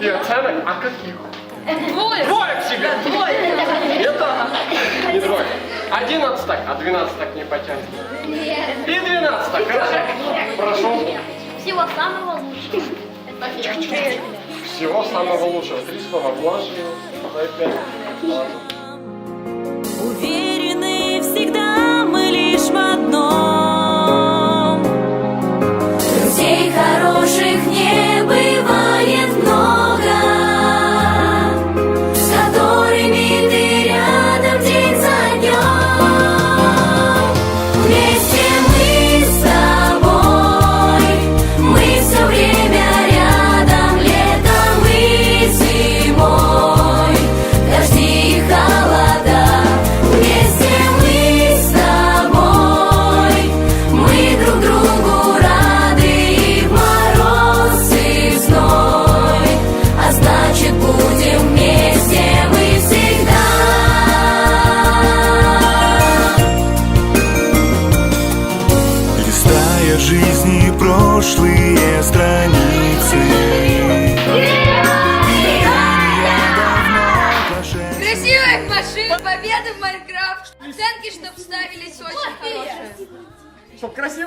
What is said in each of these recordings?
Сколько оценок? А каких? Двое. Двое всего. Двое. Это не двое. 11 так, а 12 так не потянет. И 12 так, хорошо. Прошу. Всего самого лучшего. Всего самого лучшего. Три слова. Вложи. Дай пять. Уверены всегда мы лишь в одном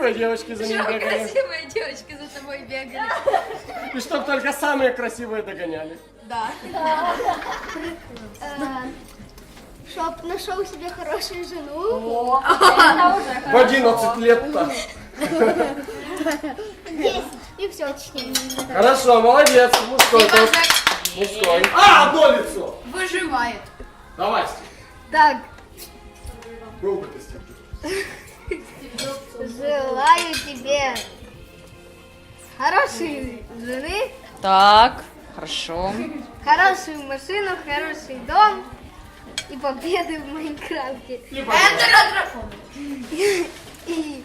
красивые девочки за ним Чтобы бегали. красивые девочки за тобой бегали. И чтоб только самые красивые догоняли. Да. Чтоб нашел себе хорошую жену. В 11 лет-то. Десять. И все, точнее. Хорошо, молодец. Мужской тост. Мужской. А, одно лицо. Выживает. Давай, Стив. Так, ты, Стив. Желаю тебе хорошей жены, Так, хорошо. хорошую машину, хороший дом и победы в Майнкрафте. И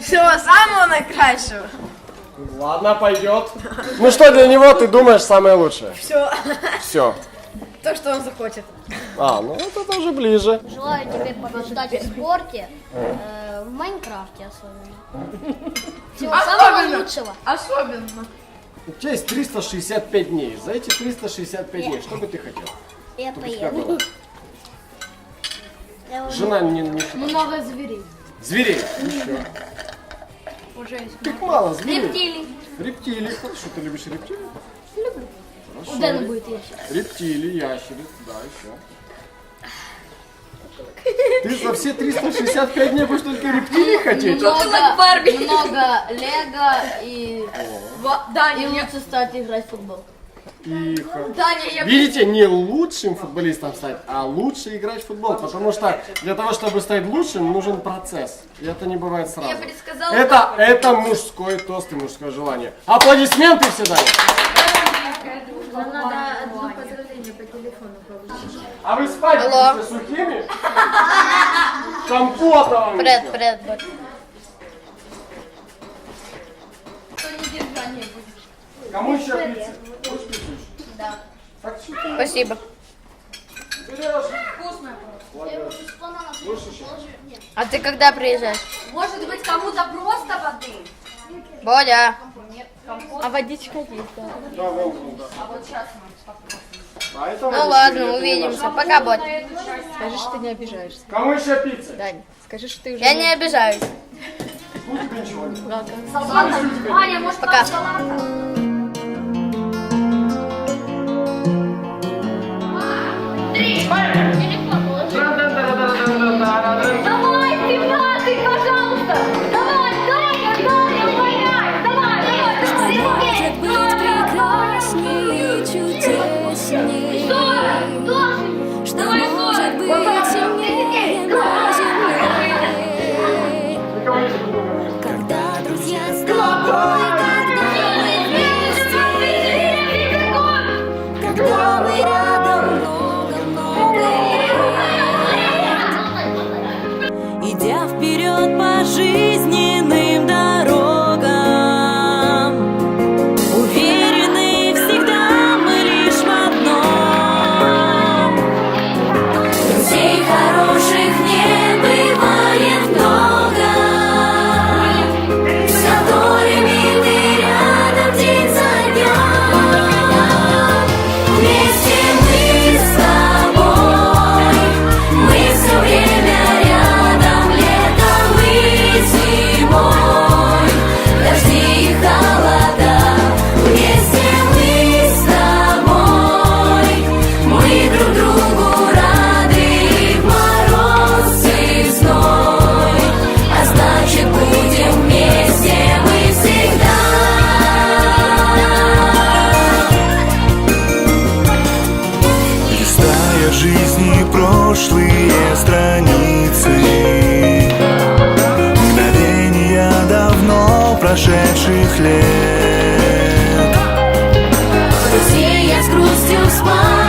Всего самого наикращего. Ладно, пойдет. Ну что для него ты думаешь самое лучшее? Все. Все. То, что он захочет. А, ну это тоже ближе. желаю тебе побеждать в спорте, э, в Майнкрафте особенно. Всего самого лучшего. Особенно. У тебя есть 365 дней. За эти 365 дней, что бы ты хотел? Я Чтобы было? поеду. Я уже- Жена не, не Много зверей. Зверей. Еще. Уже есть. Как мало зверей. Рептилий. Рептилии. Хорошо, ты любишь рептилий? У Дэна будет ящик. Рептилии, ящериц, да, еще. Ты за все 365 дней будешь только рептилий хотеть? а? Как Барби. много лего и, Даня, и лучше стать играть в футбол. Тихо. Даня, я... Видите, не лучшим футболистом стать, а лучше играть в футбол. Потому что для того, чтобы стать лучшим, нужен процесс. И это не бывает сразу. Я предсказала. Это, это мужской тост и мужское желание. Аплодисменты все дали. Надо одно поздравление по телефону получить. А вы спать Алло. будете сухими? Компота вам Привет, привет, Борь. Кому еще пиццы? Хочешь пиццу еще? Да. Так что Спасибо. берешь? Вкусно. Ладно. Слушай, А ты когда приезжаешь? Может быть, кому-то просто воды? Бодя. А водичка есть, да? Да, да. А вот сейчас А это Ну водичка, ладно, увидимся. Пока, Бодь. Скажи, что ты не обижаешься. Кому еще пиццы? Дань, скажи, что ты уже... Я не обижаюсь. Ну. Аня, может, Пока. лет С грустью спал?